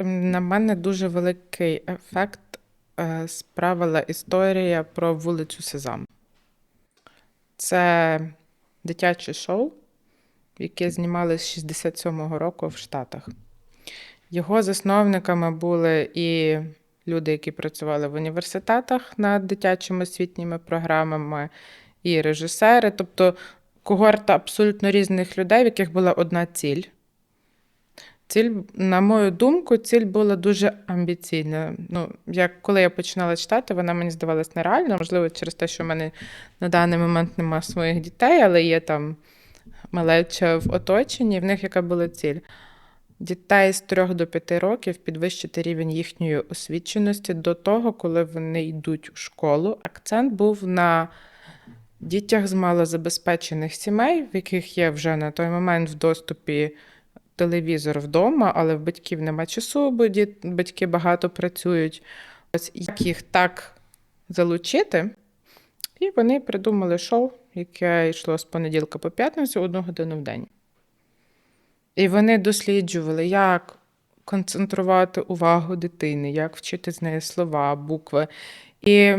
На мене дуже великий ефект е, справила історія про вулицю Сезам. Це дитяче шоу, яке знімали з 67-го року в Штатах. Його засновниками були і люди, які працювали в університетах над дитячими освітніми програмами, і режисери, тобто когорта абсолютно різних людей, в яких була одна ціль. Ціль, на мою думку, ціль була дуже амбіційна. Ну, як коли я починала читати, вона мені здавалась нереальною. Можливо, через те, що в мене на даний момент немає своїх дітей, але є там малеча в оточенні. В них яка була ціль? Дітей з 3 до 5 років підвищити рівень їхньої освіченості до того, коли вони йдуть у школу. Акцент був на дітях з малозабезпечених сімей, в яких є вже на той момент в доступі телевізор вдома, але в батьків нема часу, бо батьки багато працюють. Ось як їх так залучити? І вони придумали шоу, яке йшло з понеділка по п'ятницю одну годину в день. І вони досліджували, як концентрувати увагу дитини, як вчити з неї слова, букви. І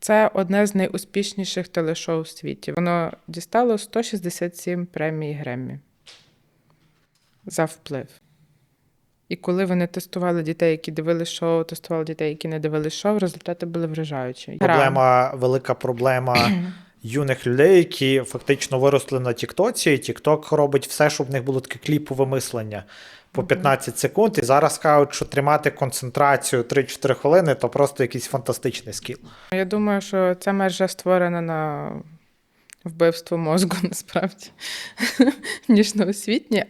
це одне з найуспішніших телешоу в світі. Воно дістало 167 премій Греммі за вплив. І коли вони тестували дітей, які дивились шоу, тестували дітей, які не дивились шоу, результати були вражаючі. Проблема, велика проблема юних людей, які фактично виросли на Тіктоці, і Тікток робить все, щоб в них було таке кліпове мислення по 15 секунд. І зараз кажуть, що тримати концентрацію 3-4 хвилини то просто якийсь фантастичний скіл. Я думаю, що ця мережа створена на вбивство мозку насправді, ніж на освітнє.